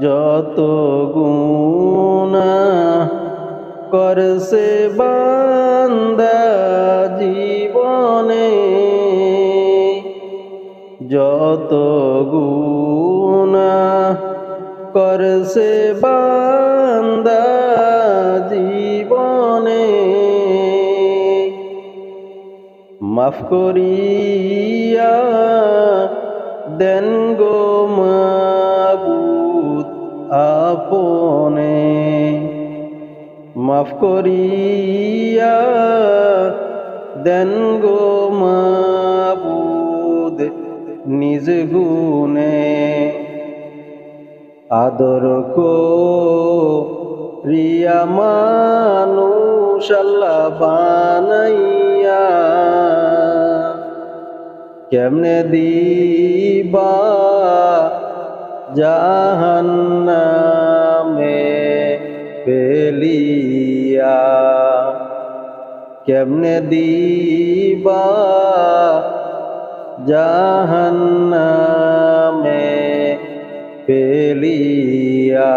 যত গুণা করছে বান্দা জীবনে যত গুণা করছে বান্দা জীবনে, মাফ করিয়া দেন গো মাবুদ আপনে মাফ করিয়া দেন গো মাবুদ নিজ গুণে। আদর কো রিয়া মানুষ বানাইয়া কেমনে দিবা জাহান্নামে? পেলিয়া কেমনে দিবা জাহান্নামে পেলিয়া